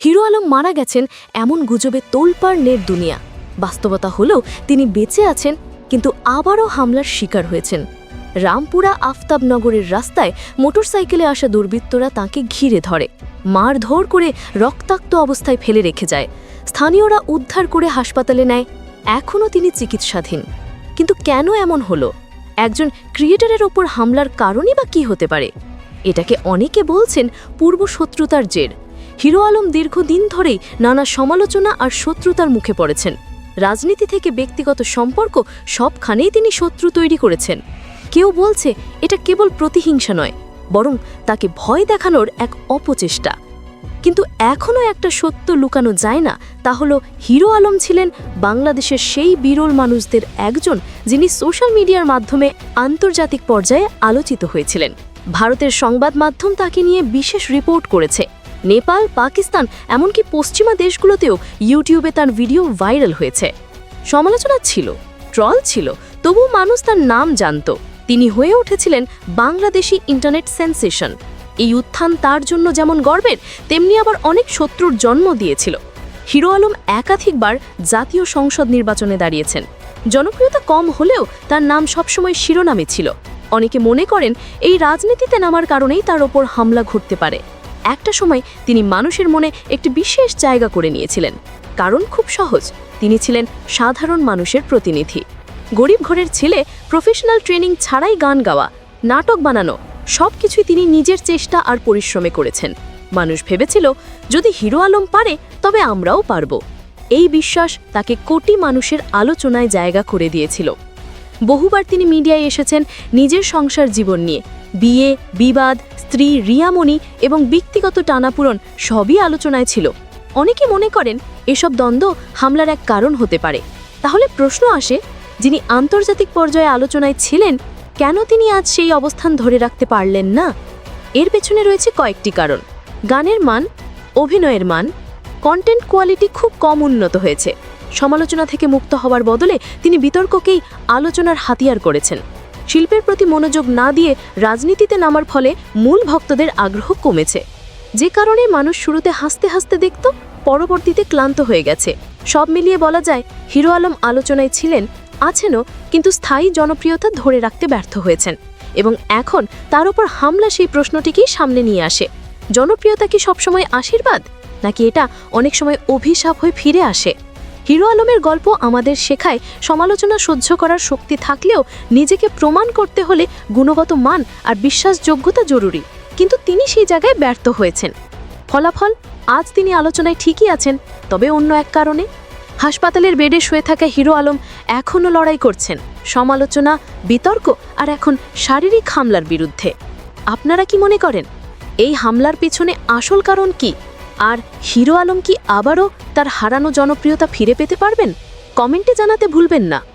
Hero Alam মারা গেছেন এমন গুজবে তোলপাড় নেট দুনিয়া। বাস্তবতা হলেও তিনি বেঁচে আছেন, কিন্তু আবারও হামলার শিকার হয়েছেন। রামপুরা আফতাবনগরের রাস্তায় মোটরসাইকেলে আসা দুর্বৃত্তরা তাকে ঘিরে ধরে। মারধর করে রক্তাক্ত অবস্থায় ফেলে রেখে যায়। স্থানীয়রা উদ্ধার করে হাসপাতালে নেয়। এখনও তিনি চিকিৎসাধীন। কিন্তু কেন এমন হলো? একজন ক্রিয়েটারের ওপর হামলার কারণই বা কী হতে পারে? এটাকে অনেকে বলছেন পূর্বশত্রুতার জের। হিরো আলম দীর্ঘদিন ধরেই নানা সমালোচনা আর শত্রুতার মুখে পড়েছেন। রাজনীতি থেকে ব্যক্তিগত সম্পর্ক সবখানেই তিনি শত্রু তৈরি করেছেন। কেউ বলছে এটা কেবল প্রতিহিংসা নয়, বরং তাকে ভয় দেখানোর এক অপচেষ্টা। কিন্তু এখনও একটা সত্য লুকানো যায় না, তা হলো হিরো আলম ছিলেন বাংলাদেশের সেই বিরল মানুষদের একজন যিনি সোশ্যাল মিডিয়ার মাধ্যমে আন্তর্জাতিক পর্যায়ে আলোচিত হয়েছিলেন। ভারতের সংবাদ মাধ্যম তাকে নিয়ে বিশেষ রিপোর্ট করেছে। নেপাল, পাকিস্তান, এমনকি পশ্চিমা দেশগুলোতেও ইউটিউবে তার ভিডিও ভাইরাল হয়েছে। সমালোচনা ছিল, ট্রল ছিল তবু মানুষ তার নাম জানত। তিনি হয়ে উঠেছিলেন বাংলাদেশি ইন্টারনেট সেন্সেশন। এই উত্থান তার জন্য যেমন গর্বের, তেমনি আবার অনেক শত্রুর জন্ম দিয়েছিল। হিরো আলম একাধিকবার জাতীয় সংসদ নির্বাচনে দাঁড়িয়েছেন। জনপ্রিয়তা কম হলেও তার নাম সবসময় শিরোনামে ছিল। অনেকে মনে করেন, এই রাজনীতিতে নামার কারণেই তার ওপর হামলা ঘটতে পারে। একটা সময় তিনি মানুষের মনে একটি বিশেষ জায়গা করে নিয়েছিলেন। কারণ খুব সহজ, তিনি ছিলেন সাধারণ মানুষের প্রতিনিধি। গরিব ঘরের ছেলে, প্রফেশনাল ট্রেনিং ছাড়াই গান গাওয়া, নাটক বানানো সব কিছুই তিনি নিজের চেষ্টা আর পরিশ্রমে করেছেন। মানুষ ভেবেছিল, যদি হিরো আলম পারে, তবে আমরাও পারব। এই বিশ্বাস তাকে কোটি মানুষের আলোচনায় জায়গা করে দিয়েছিল। বহুবার তিনি মিডিয়ায় এসেছেন নিজের সংসার জীবন নিয়ে। বিয়ে, বিবাদ স্ত্রী রিয়ামণি এবং ব্যক্তিগত টানাপূরণ সবই আলোচনায় ছিল। অনেকে মনে করেন এসব দ্বন্দ্ব হামলার এক কারণ হতে পারে। তাহলে প্রশ্ন আসে, যিনি আন্তর্জাতিক পর্যায়ে আলোচনায় ছিলেন, কেন তিনি আজ সেই অবস্থান ধরে রাখতে পারলেন না? এর পেছনে রয়েছে কয়েকটি কারণ। গানের মান, অভিনয়ের মান কন্টেন্ট কোয়ালিটি খুব কম উন্নত হয়েছে। সমালোচনা থেকে মুক্ত হওয়ার বদলে তিনি বিতর্ককেই আলোচনার হাতিয়ার করেছেন। শিল্পের প্রতি মনোযোগ না দিয়ে রাজনীতিতে নামার ফলে মূল ভক্তদের আগ্রহ কমেছে। যে কারণে মানুষ শুরুতে হাসতে হাসতে দেখত, পরবর্তীতে ক্লান্ত হয়ে গেছে। সব মিলিয়ে বলা যায়, হিরো আলম আলোচনায় ছিলেন, আছেনও, কিন্তু স্থায়ী জনপ্রিয়তা ধরে রাখতে ব্যর্থ হয়েছেন। এবং এখন তার উপর হামলা সেই প্রশ্নটিকেই সামনে নিয়ে আসে। জনপ্রিয়তা কি সবসময় আশীর্বাদ? নাকি এটা অনেক সময় অভিশাপ হয়ে ফিরে আসে? হিরো আলমের গল্প আমাদের শেখায়, সমালোচনা সহ্য করার শক্তি থাকলেও নিজেকে প্রমাণ করতে হলে গুণগত মান আর বিশ্বাসযোগ্যতা জরুরি। কিন্তু তিনি সেই জায়গায় ব্যর্থ হয়েছেন। ফলাফল? আজ তিনি আলোচনায় ঠিকই আছেন, তবে অন্য এক কারণে। হাসপাতালের বেডে শুয়ে থাকা হিরো আলম এখনও লড়াই করছেন, সমালোচনা, বিতর্ক আর এখন শারীরিক হামলার বিরুদ্ধে। আপনারা কি মনে করেন? এই হামলার পিছনে আসল কারণ কি? আর হিরো আলম কি আবারও তার হারানো জনপ্রিয়তা ফিরে পেতে পারবেন? কমেন্টে জানাতে ভুলবেন না।